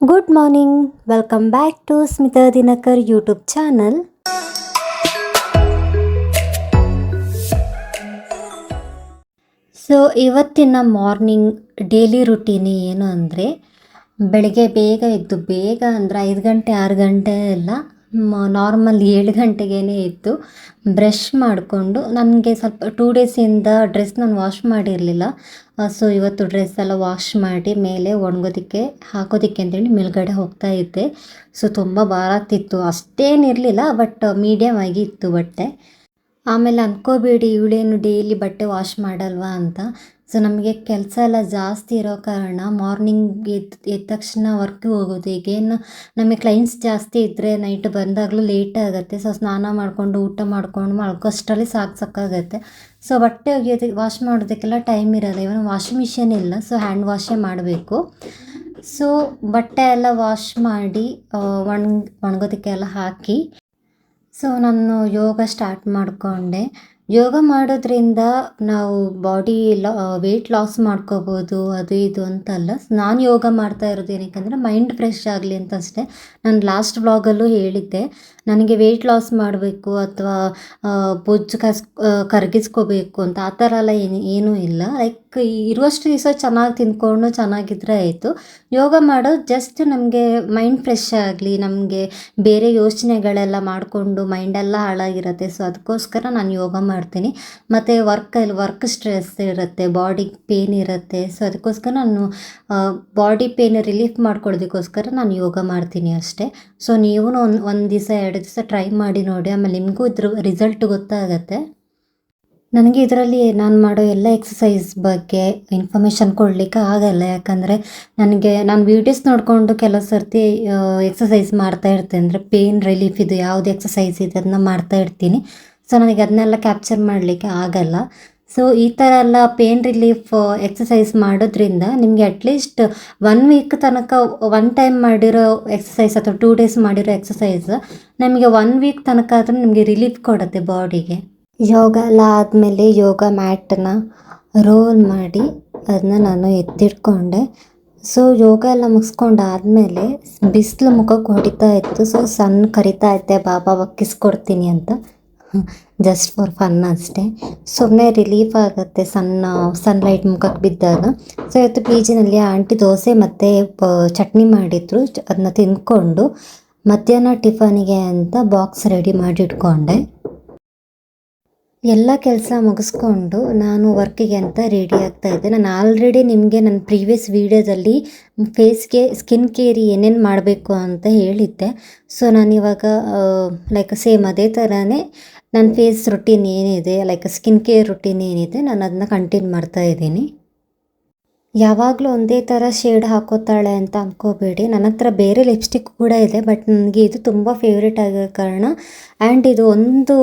Good morning welcome back to Smitha Dinakar YouTube channel so ಇವತ್ತಿನ morning daily routine ಏನು ಅಂದರೆ, ಬೆಳಗ್ಗೆ ಬೇಗ ಎದ್ದು, ಬೇಗ ಅಂದರೆ ಐದು ಗಂಟೆ, ಆರು ಗಂಟೆ ಎಲ್ಲ ನಾರ್ಮಲ್ ಏಳು ಗಂಟೆಗೇ ಎದ್ದು ಬ್ರಷ್ ಮಾಡಿಕೊಂಡು ನನಗೆ ಸ್ವಲ್ಪ ಟೂ ಡೇಸಿಂದ ಡ್ರೆಸ್ ನಾನು ವಾಶ್ ಮಾಡಿರಲಿಲ್ಲ. ಸೊ ಇವತ್ತು ಡ್ರೆಸ್ ಎಲ್ಲ ವಾಶ್ ಮಾಡಿ ಮೇಲೆ ಒಣಗೋದಕ್ಕೆ, ಹಾಕೋದಕ್ಕೆ ಅಂತೇಳಿ ಮೇಲ್ಗಡೆ ಹೋಗ್ತಾ ಇದ್ದೆ. ಸೊ ತುಂಬ ಭಾರ ಆಗ್ತಿತ್ತು ಅಷ್ಟೇನಿರಲಿಲ್ಲ ಬಟ್ ಮೀಡಿಯಮ್ ಆಗಿ ಇತ್ತು ಬಟ್ಟೆ. ಆಮೇಲೆ ಅನ್ಕೋಬೇಡಿ, ಇವಳೇನು ಡೈಲಿ ಬಟ್ಟೆ ವಾಶ್ ಮಾಡಲ್ವಾ ಅಂತ. ಸೊ ನಮಗೆ ಕೆಲಸ ಎಲ್ಲ ಜಾಸ್ತಿ ಇರೋ ಕಾರಣ ಮಾರ್ನಿಂಗ್ ಎದ್ದು ಎದ್ದ ತಕ್ಷಣ ವರ್ಕ್ಗೆ ಹೋಗೋದು. ಈಗೇನು ನಮಗೆ ಕ್ಲೈಂಟ್ಸ್ ಜಾಸ್ತಿ ಇದ್ದರೆ ನೈಟ್ ಬಂದಾಗಲೂ ಲೇಟ್ ಆಗುತ್ತೆ. ಸೊ ಸ್ನಾನ ಮಾಡಿಕೊಂಡು, ಊಟ ಮಾಡ್ಕೊಂಡು ಮಲ್ಕೋಷ್ಟರಲ್ಲಿ ಸಾಕು ಸಾಕಾಗತ್ತೆ. ಸೊ ಬಟ್ಟೆ ಒಗೆಯೋದಕ್ಕೆ ವಾಶ್ ಮಾಡೋದಕ್ಕೆಲ್ಲ ಟೈಮ್ ಇರೋಲ್ಲ. ಇವನು ವಾಷಿಂಗ್ ಮಿಷಿನ್ ಇಲ್ಲ. ಸೊ ಹ್ಯಾಂಡ್ ವಾಶೇ ಮಾಡಬೇಕು. ಸೊ ಬಟ್ಟೆ ಎಲ್ಲ ವಾಶ್ ಮಾಡಿ ಒಣ ಒಣಗೋದಕ್ಕೆಲ್ಲ ಹಾಕಿ. ಸೊ ನಾನು ಯೋಗ ಸ್ಟಾರ್ಟ್ ಮಾಡಿಕೊಂಡೆ. ಯೋಗ ಮಾಡೋದ್ರಿಂದ ನಾವು ಬಾಡಿ ಲಾ ವೆಯ್ಟ್ ಲಾಸ್ ಮಾಡ್ಕೋಬೋದು, ಅದು ಇದು ಅಂತಲ್ಲ. ನಾನು ಯೋಗ ಮಾಡ್ತಾ ಇರೋದು ಏನಕ್ಕೆ ಅಂದರೆ ಮೈಂಡ್ ಫ್ರೆಶ್ ಆಗಲಿ ಅಂತ ಅಷ್ಟೇ ನಾನು ಲಾಸ್ಟ್ ವ್ಲಾಗಲ್ಲೂ ಹೇಳಿದ್ದೆ, ನನಗೆ ವೆಯ್ಟ್ ಲಾಸ್ ಮಾಡಬೇಕು ಅಥವಾ ಬೊಜ್ಜು ಕಸ್ ಕರಗಿಸ್ಕೋಬೇಕು ಅಂತ, ಆ ಥರ ಎಲ್ಲ ಏನು, ಏನೂ ಇಲ್ಲ. ಲೈಕ್ ಇರುವಷ್ಟು ದಿವಸ ಚೆನ್ನಾಗಿ ತಿಂದ್ಕೊಂಡು ಚೆನ್ನಾಗಿದ್ದರೆ ಆಯಿತು. ಯೋಗ ಮಾಡೋದು ಜಸ್ಟ್ ನಮಗೆ ಮೈಂಡ್ ಫ್ರೆಶ್ ಆಗಲಿ, ನಮಗೆ ಬೇರೆ ಯೋಚನೆಗಳೆಲ್ಲ ಮಾಡಿಕೊಂಡು ಮೈಂಡೆಲ್ಲ ಹಾಳಾಗಿರುತ್ತೆ. ಸೊ ಅದಕ್ಕೋಸ್ಕರ ನಾನು ಯೋಗ ಮಾಡ್ತೀನಿ. ಮತ್ತು ವರ್ಕಲ್ಲಿ ವರ್ಕ್ ಸ್ಟ್ರೆಸ್ ಇರುತ್ತೆ ಬಾಡಿ ಪೇನ್ ಇರುತ್ತೆ. ಸೊ ಅದಕ್ಕೋಸ್ಕರ ನಾನು ಬಾಡಿ ಪೇನ್ ರಿಲೀಫ್ ಮಾಡ್ಕೊಳ್ಳೋದಕ್ಕೋಸ್ಕರ ನಾನು ಯೋಗ ಮಾಡ್ತೀನಿ ಅಷ್ಟೇ. ಸೊ ನೀವು ಒಂದು ಒಂದು ದಿವಸ, ಎರಡು ದಿವಸ ಟ್ರೈ ಮಾಡಿ ನೋಡಿ, ಆಮೇಲೆ ನಿಮಗೂ ಇದ್ರ ರಿಸಲ್ಟ್ ಗೊತ್ತಾಗತ್ತೆ ನನಗೆ ಇದರಲ್ಲಿ ನಾನು ಮಾಡೋ ಎಲ್ಲ ಎಕ್ಸಸೈಸ್ ಬಗ್ಗೆ ಇನ್ಫಾರ್ಮೇಷನ್ ಕೊಡಲಿಕ್ಕೆ ಆಗಲ್ಲ. ಯಾಕಂದರೆ ನನಗೆ, ನಾನು ವೀಡಿಯೋಸ್ ನೋಡಿಕೊಂಡು ಕೆಲವು ಸರ್ತಿ ಎಕ್ಸಸೈಸ್ ಮಾಡ್ತಾ ಇರ್ತೇನೆ. ಅಂದರೆ ಪೇನ್ ರಿಲೀಫ್ ಇದು ಯಾವುದು ಎಕ್ಸಸೈಸ್ ಇದೆ, ಅದನ್ನ ಮಾಡ್ತಾ ಇರ್ತೀನಿ. ಸೊ ನನಗೆ ಅದನ್ನೆಲ್ಲ ಕ್ಯಾಪ್ಚರ್ ಮಾಡಲಿಕ್ಕೆ ಆಗಲ್ಲ. ಸೊ ಈ ಥರ ಎಲ್ಲ ಪೇನ್ ರಿಲೀಫ್ ಎಕ್ಸಸೈಸ್ ಮಾಡೋದ್ರಿಂದ ನಿಮಗೆ ಅಟ್ಲೀಸ್ಟ್ ಒನ್ ವೀಕ್ ತನಕ ಒನ್ ಟೈಮ್ ಮಾಡಿರೋ ಎಕ್ಸಸೈಸ್ ಅಥವಾ ಟೂ ಡೇಸ್ ಮಾಡಿರೋ ಎಕ್ಸಸೈಸ್ ನಮಗೆ ಒನ್ ವೀಕ್ ತನಕ ಆದರೂ ನಿಮಗೆ ರಿಲೀಫ್ ಕೊಡುತ್ತೆ ಬಾಡಿಗೆ ಯೋಗ ಎಲ್ಲ ಆದಮೇಲೆ ಯೋಗ ಮ್ಯಾಟನ್ನ ರೋಲ್ ಮಾಡಿ ಅದನ್ನ ನಾನು ಎತ್ತಿಟ್ಕೊಂಡೆ. ಸೊ ಯೋಗ ಎಲ್ಲ ಮುಗಿಸ್ಕೊಂಡಾದ್ಮೇಲೆ ಬಿಸಿಲು ಮುಖಕ್ಕೆ ಹೊಡಿತಾ ಇತ್ತು. ಸೊ ಸಣ್ಣ ಕರಿತಾ ಇದ್ದೆ, ಬಾಬಾ, ಒಕ್ಕಿಸ್ಕೊಡ್ತೀನಿ ಅಂತ. ಜಸ್ಟ್ ಫಾರ್ ಫನ್ ಅಷ್ಟೇ. ಸುಮ್ಮನೆ ರಿಲೀಫ್ ಆಗುತ್ತೆ ಸಣ್ಣ ಸನ್ಲೈಟ್ ಮುಖಕ್ಕೆ ಬಿದ್ದಾಗ. ಸೊ ಇವತ್ತು ಪಿ ಜಿನಲ್ಲಿ ಆಂಟಿ ದೋಸೆ ಮತ್ತು ಚಟ್ನಿ ಮಾಡಿದ್ರು. ಅದನ್ನ ತಿಂದ್ಕೊಂಡು ಮಧ್ಯಾಹ್ನ ಟಿಫನಿಗೆ ಅಂತ ಬಾಕ್ಸ್ ರೆಡಿ ಮಾಡಿ ಇಟ್ಕೊಂಡೆ. ಎಲ್ಲ ಕೆಲಸ ಮುಗಿಸ್ಕೊಂಡು ನಾನು ವರ್ಕಿಗೆ ಅಂತ ರೆಡಿ ಆಗ್ತಾ ಇದ್ದೆ. ನಾನು ಆಲ್ರೆಡಿ ನಿಮಗೆ ನನ್ನ ಪ್ರೀವಿಯಸ್ ವೀಡಿಯೋದಲ್ಲಿ ಫೇಸ್ಗೆ ಸ್ಕಿನ್ ಕೇರಿ ಏನೇನು ಮಾಡಬೇಕು ಅಂತ ಹೇಳಿದ್ದೆ. ಸೊ ನಾನಿವಾಗ ಲೈಕ್ ಸೇಮ್ ಅದೇ ಥರನೇ ನನ್ನ ಫೇಸ್ ರೊಟೀನ್ ಏನಿದೆ ಲೈಕ್ ಸ್ಕಿನ್ ಕೇರ್ ರೊಟೀನ್ ಏನಿದೆ, ನಾನು ಅದನ್ನ ಕಂಟಿನ್ಯೂ ಮಾಡ್ತಾ ಇದ್ದೀನಿ. ಯಾವಾಗಲೂ ಒಂದೇ ಥರ ಶೇಡ್ ಹಾಕೋತಾಳೆ ಅಂತ ಅಂದ್ಕೋಬೇಡಿ ನನ್ನ ಹತ್ರ ಬೇರೆ ಲಿಪ್ಸ್ಟಿಕ್ ಕೂಡ ಇದೆ ಬಟ್ ನನಗೆ ಇದು ತುಂಬ ಫೇವ್ರೇಟ್ ಆಗಿರೋ ಕಾರಣ ಆ್ಯಂಡ್ ಇದು ಒಂದು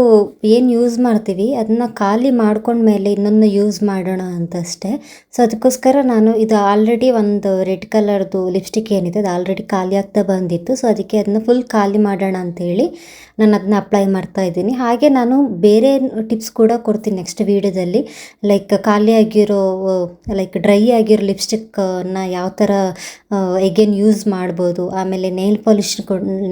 ಏನು ಯೂಸ್ ಮಾಡ್ತೀವಿ ಅದನ್ನ ಖಾಲಿ ಮಾಡ್ಕೊಂಡ್ಮೇಲೆ ಇನ್ನೊಂದು ಯೂಸ್ ಮಾಡೋಣ ಅಂತಷ್ಟೇ. ಸೊ ಅದಕ್ಕೋಸ್ಕರ ನಾನು ಇದು ಆಲ್ರೆಡಿ ಒಂದು ರೆಡ್ ಕಲರ್ದು ಲಿಪ್ಸ್ಟಿಕ್ ಏನಿದೆ, ಅದು ಆಲ್ರೆಡಿ ಖಾಲಿ ಆಗ್ತಾ ಬಂದಿತ್ತು. ಸೊ ಅದಕ್ಕೆ ಅದನ್ನ ಫುಲ್ ಖಾಲಿ ಮಾಡೋಣ ಅಂತೇಳಿ ನಾನು ಅದನ್ನ ಅಪ್ಲೈ ಮಾಡ್ತಾ ಇದ್ದೀನಿ. ಹಾಗೆ ನಾನು ಬೇರೆ ಟಿಪ್ಸ್ ಕೂಡ ಕೊಡ್ತೀನಿ ನೆಕ್ಸ್ಟ್ ವೀಡಿಯೋದಲ್ಲಿ ಲೈಕ್ ಖಾಲಿ ಆಗಿರೋ ಲೈಕ್ ಡ್ರೈ ಆಗಿರೋ ಲಿಪ್ಸ್ಟಿಕ್ಕನ್ನ ಯಾವ ಥರ ಎಗೇನ್ ಯೂಸ್ ಮಾಡ್ಬೋದು. ಆಮೇಲೆ ನೈಲ್ ಪಾಲಿಶ್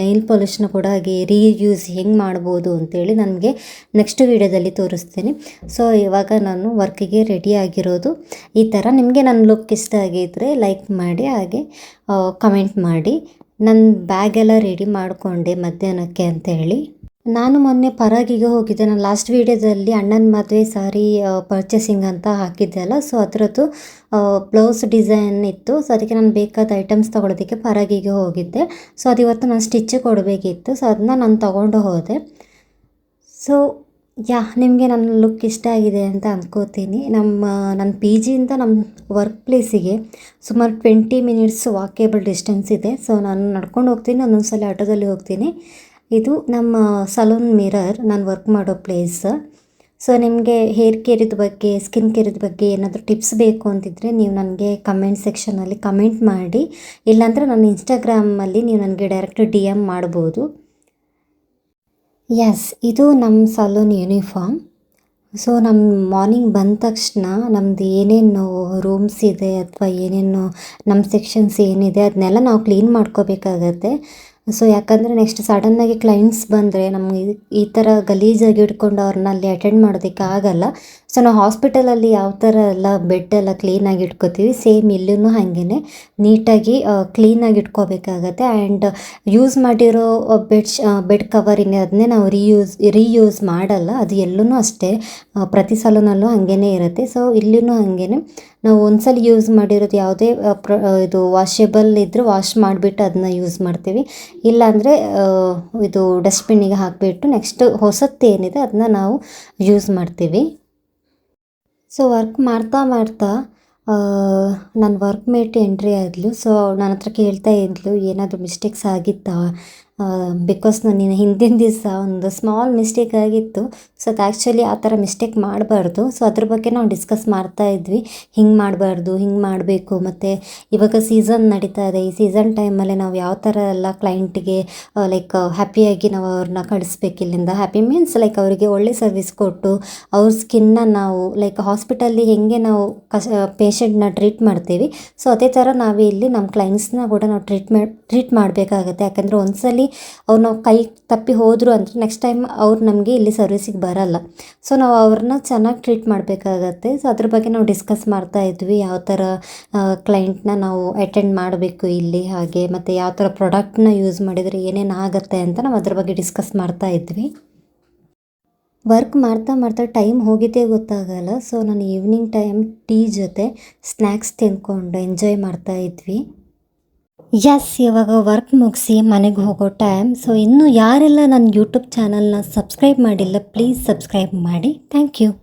ನೈಲ್ ಪಾಲಿಶ್ನ ಕೂಡ ಹಾಗೆ ರೀಯೂಸ್ ಹೆಂಗೆ ಮಾಡ್ಬೋದು ಅಂತೇಳಿ ನನಗೆ ನೆಕ್ಸ್ಟ್ ವೀಡಿಯೋದಲ್ಲಿ ತೋರಿಸ್ತೀನಿ. ಸೊ ಇವಾಗ ನಾನು ವರ್ಕಿಗೆ ರೆಡಿ ಆಗಿರೋದು. ಈ ಥರ ನಿಮಗೆ ನನ್ನ ಲುಕ್ ಇಷ್ಟ ಆಗಿದ್ದರೆ ಲೈಕ್ ಮಾಡಿ, ಹಾಗೆ ಕಮೆಂಟ್ ಮಾಡಿ. ನನ್ನ ಬ್ಯಾಗೆಲ್ಲ ರೆಡಿ ಮಾಡಿಕೊಂಡೆ ಮಧ್ಯಾಹ್ನಕ್ಕೆ ಅಂತ ಹೇಳಿ ನಾನು ಮೊನ್ನೆ ಪರಾಗಿಗೆ ಹೋಗಿದ್ದೆ. ನಾನು ಲಾಸ್ಟ್ ವೀಡಿಯೋದಲ್ಲಿ ಅಣ್ಣನ ಮದುವೆ ಸಾರಿ ಪರ್ಚೇಸಿಂಗ್ ಅಂತ ಹಾಕಿದ್ದೆ ಅಲ್ಲ. ಸೊ ಅದರದ್ದು ಬ್ಲೌಸ್ ಡಿಸೈನ್ ಇತ್ತು. ಸೊ ಅದಕ್ಕೆ ನಾನು ಬೇಕಾದ ಐಟಮ್ಸ್ ತೊಗೊಳೋದಕ್ಕೆ ಪರಾಗಿಗೆ ಹೋಗಿದ್ದೆ. ಸೊ ಅದು ಇವತ್ತು ನಾನು ಸ್ಟಿಚ್ ಕೊಡಬೇಕಿತ್ತು. ಸೊ ಅದನ್ನ ನಾನು ತೊಗೊಂಡು ಹೋದೆ. ಸೊ ಯಾ, ನಿಮಗೆ ನನ್ನ ಲುಕ್ ಇಷ್ಟ ಆಗಿದೆ ಅಂತ ಅಂದ್ಕೋತೀನಿ ನಮ್ಮ, ನನ್ನ ಪಿ ಜಿಯಿಂದ ನಮ್ಮ ವರ್ಕ್ ಪ್ಲೇಸಿಗೆ ಸುಮಾರು ಟ್ವೆಂಟಿ ಮಿನಿಟ್ಸ್ ವಾಕೇಬಲ್ ಡಿಸ್ಟೆನ್ಸ್ ಇದೆ. ಸೊ ನಾನು ನಡ್ಕೊಂಡು ಹೋಗ್ತೀನಿ. ಒಂದೊಂದು ಸಲ ಆಟೋದಲ್ಲಿ ಹೋಗ್ತೀನಿ. ಇದು ನಮ್ಮ ಸಲೂನ್ ಮಿರರ್, ನಾನು ವರ್ಕ್ ಮಾಡೋ ಪ್ಲೇಸ್ ಸೊ ನಿಮಗೆ ಹೇರ್ ಕೇರಿದ ಬಗ್ಗೆ ಸ್ಕಿನ್ ಕೇರಿದ ಬಗ್ಗೆ ಏನಾದರೂ ಟಿಪ್ಸ್ ಬೇಕು ಅಂತಿದ್ರೆ ನೀವು ನನಗೆ ಕಮೆಂಟ್ ಸೆಕ್ಷನಲ್ಲಿ ಕಮೆಂಟ್ ಮಾಡಿ. ಇಲ್ಲಾಂದರೆ ನನ್ನ ಇನ್ಸ್ಟಾಗ್ರಾಮಲ್ಲಿ ನೀವು ನನಗೆ ಡೈರೆಕ್ಟ್ ಡಿ ಎಂ ಮಾಡ್ಬೋದು. ಎಸ್ ಇದು ನಮ್ಮ ಸಲೂನ್ ಯೂನಿಫಾರ್ಮ್ ಸೊ ನಮ್ಮ ಮಾರ್ನಿಂಗ್ ಬಂದ ತಕ್ಷಣ ನಮ್ಮದು ಏನೇನು ರೂಮ್ಸ್ ಇದೆ ಅಥವಾ ಏನೇನು ನಮ್ಮ ಸೆಕ್ಷನ್ಸ್ ಏನಿದೆ ಅದನ್ನೆಲ್ಲ ನಾವು ಕ್ಲೀನ್ ಮಾಡ್ಕೋಬೇಕಾಗತ್ತೆ. ಸೊ ಯಾಕಂದರೆ ನೆಕ್ಸ್ಟ್ ಸಡನ್ನಾಗಿ ಕ್ಲೈಂಟ್ಸ್ ಬಂದರೆ ನಮಗೆ ಈ- ಥರ ಗಲೀಜಾಗಿ ಇಟ್ಕೊಂಡು ಅವ್ರನ್ನ ಅಲ್ಲಿ ಅಟೆಂಡ್ ಮಾಡೋದಕ್ಕೆ ಆಗಲ್ಲ. ಸೊ ನಾವು ಹಾಸ್ಪಿಟಲಲ್ಲಿ ಯಾವ ಥರ ಎಲ್ಲ ಬೆಡ್ ಎಲ್ಲ ಕ್ಲೀನಾಗಿ ಇಟ್ಕೋತೀವಿ ಸೇಮ್ ಇಲ್ಲೂ ಹಾಗೇ ನೀಟಾಗಿ ಕ್ಲೀನಾಗಿ ಇಟ್ಕೋಬೇಕಾಗತ್ತೆ ಆ್ಯಂಡ್ ಯೂಸ್ ಮಾಡಿರೋ ಬೆಡ್ ಬೆಡ್ ಕವರಿನ ಅದನ್ನೇ ನಾವು ರೀಯೂಸ್ ರೀಯೂಸ್ ಮಾಡಲ್ಲ. ಅದು ಎಲ್ಲೂ ಅಷ್ಟೇ ಪ್ರತಿ ಸಲನಲ್ಲೂ ಹಾಗೇ ಇರುತ್ತೆ. ಸೊ ಇಲ್ಲೂ ಹಾಗೇ ನಾವು ಒಂದ್ಸಲ ಯೂಸ್ ಮಾಡಿರೋದು ಯಾವುದೇ ಪ್ರ ಇದು ವಾಷೇಬಲ್ ಇದ್ದರೆ ವಾಶ್ ಮಾಡಿಬಿಟ್ಟು ಅದನ್ನ ಯೂಸ್ ಮಾಡ್ತೀವಿ. ಇಲ್ಲಾಂದರೆ ಇದು ಡಸ್ಟ್ಬಿನ್ನಿಗೆ ಹಾಕಿಬಿಟ್ಟು ನೆಕ್ಸ್ಟ್ ಹೊಸತ್ತು ಏನಿದೆ ಅದನ್ನ ನಾವು ಯೂಸ್ ಮಾಡ್ತೀವಿ. ಸೊ ವರ್ಕ್ ಮಾಡ್ತಾ ಮಾಡ್ತಾ ನನ್ನ ವರ್ಕ್ ಮೇಟ್ ಎಂಟ್ರಿ ಆದಳು ಸೊ ನನ್ನ ಹತ್ರ ಕೇಳ್ತಾ ಇದ್ಲು, ಏನಾದರೂ ಮಿಸ್ಟೇಕ್ಸ್ ಆಗಿತ್ತಾ? ಬಿಕಾಸ್ ನಾನು ಹಿಂದಿನ ದಿವಸ ಒಂದು ಸ್ಮಾಲ್ ಮಿಸ್ಟೇಕ್ ಆಗಿತ್ತು. ಸೊ ಅದು ಆ್ಯಕ್ಚುಲಿ ಆ ಥರ ಮಿಸ್ಟೇಕ್ ಮಾಡಬಾರ್ದು. ಸೊ ಅದ್ರ ಬಗ್ಗೆ ನಾವು ಡಿಸ್ಕಸ್ ಮಾಡ್ತಾ ಇದ್ವಿ. ಹಿಂಗೆ ಮಾಡಬಾರ್ದು, ಹಿಂಗೆ ಮಾಡಬೇಕು. ಮತ್ತು ಇವಾಗ ಸೀಸನ್ ನಡೀತಾ ಇದೆ. ಈ ಸೀಸನ್ ಟೈಮಲ್ಲಿ ನಾವು ಯಾವ ಥರ ಎಲ್ಲ ಕ್ಲೈಂಟಿಗೆ ಲೈಕ್ ಹ್ಯಾಪಿಯಾಗಿ ನಾವು ಅವ್ರನ್ನ ಕಳಿಸ್ಬೇಕು ಇಲ್ಲಿಂದ? ಹ್ಯಾಪಿ ಮೀನ್ಸ್ ಲೈಕ್ ಅವರಿಗೆ ಒಳ್ಳೆ ಸರ್ವಿಸ್ ಕೊಟ್ಟು, ಅವ್ರ ಸ್ಕಿನ್ನ ನಾವು ಲೈಕ್ ಹಾಸ್ಪಿಟಲ್ಲಿ ಹೇಗೆ ನಾವು ಕಸ್ ಪೇಷಂಟ್ನ ಟ್ರೀಟ್ ಮಾಡ್ತೀವಿ. ಸೊ ಅದೇ ಥರ ನಾವು ಇಲ್ಲಿ ನಮ್ಮ ಕ್ಲೈಂಟ್ಸ್ನ ಕೂಡ ನಾವು ಟ್ರೀಟ್ ಮಾಡಿ ಟ್ರೀಟ್ ಮಾಡಬೇಕಾಗತ್ತೆ. ಯಾಕಂದರೆ ಒಂದ್ಸಲಿ ಅವ್ರು ನಾವು ಕೈ ತಪ್ಪಿ ಹೋದರು ಅಂದರೆ ನೆಕ್ಸ್ಟ್ ಟೈಮ್ ಅವ್ರು ನಮಗೆ ಇಲ್ಲಿ ಸರ್ವಿಸಿಗೆ ಬರಲ್ಲ. ಸೊ ನಾವು ಅವ್ರನ್ನ ಚೆನ್ನಾಗಿ ಟ್ರೀಟ್ ಮಾಡಬೇಕಾಗತ್ತೆ. ಸೊ ಅದ್ರ ಬಗ್ಗೆ ನಾವು ಡಿಸ್ಕಸ್ ಮಾಡ್ತಾ ಇದ್ವಿ. ಯಾವ ಥರ ಕ್ಲೈಂಟ್ನ ನಾವು ಅಟೆಂಡ್ ಮಾಡಬೇಕು ಇಲ್ಲಿ, ಹಾಗೆ, ಮತ್ತು ಯಾವ ಥರ ಪ್ರಾಡಕ್ಟ್ನ ಯೂಸ್ ಮಾಡಿದರೆ ಏನೇನು ಆಗುತ್ತೆ ಅಂತ ನಾವು ಅದ್ರ ಬಗ್ಗೆ ಡಿಸ್ಕಸ್ ಮಾಡ್ತಾ ಇದ್ವಿ. ವರ್ಕ್ ಮಾಡ್ತಾ ಮಾಡ್ತಾ ಟೈಮ್ ಹೋಗಿದ್ದೇ ಗೊತ್ತಾಗಲ್ಲ. ಸೊ ನಾನು ಈವ್ನಿಂಗ್ ಟೈಮ್ ಟೀ ಜೊತೆ ಸ್ನ್ಯಾಕ್ಸ್ ತಿಂದ್ಕೊಂಡು ಎಂಜಾಯ್ ಮಾಡ್ತಾ ಇದ್ವಿ. ಎಸ್ ಇವಾಗ ವರ್ಕ್ ಮುಗಿಸಿ ಮನೆಗೆ ಹೋಗೋ ಟೈಮ್ ಸೊ ಇನ್ನೂ ಯಾರೆಲ್ಲ ನನ್ನ ಯೂಟ್ಯೂಬ್ ಚಾನಲ್ನ ಸಬ್ಸ್ಕ್ರೈಬ್ ಮಾಡಿಲ್ಲ ಪ್ಲೀಸ್ ಸಬ್ಸ್ಕ್ರೈಬ್ ಮಾಡಿ. Thank you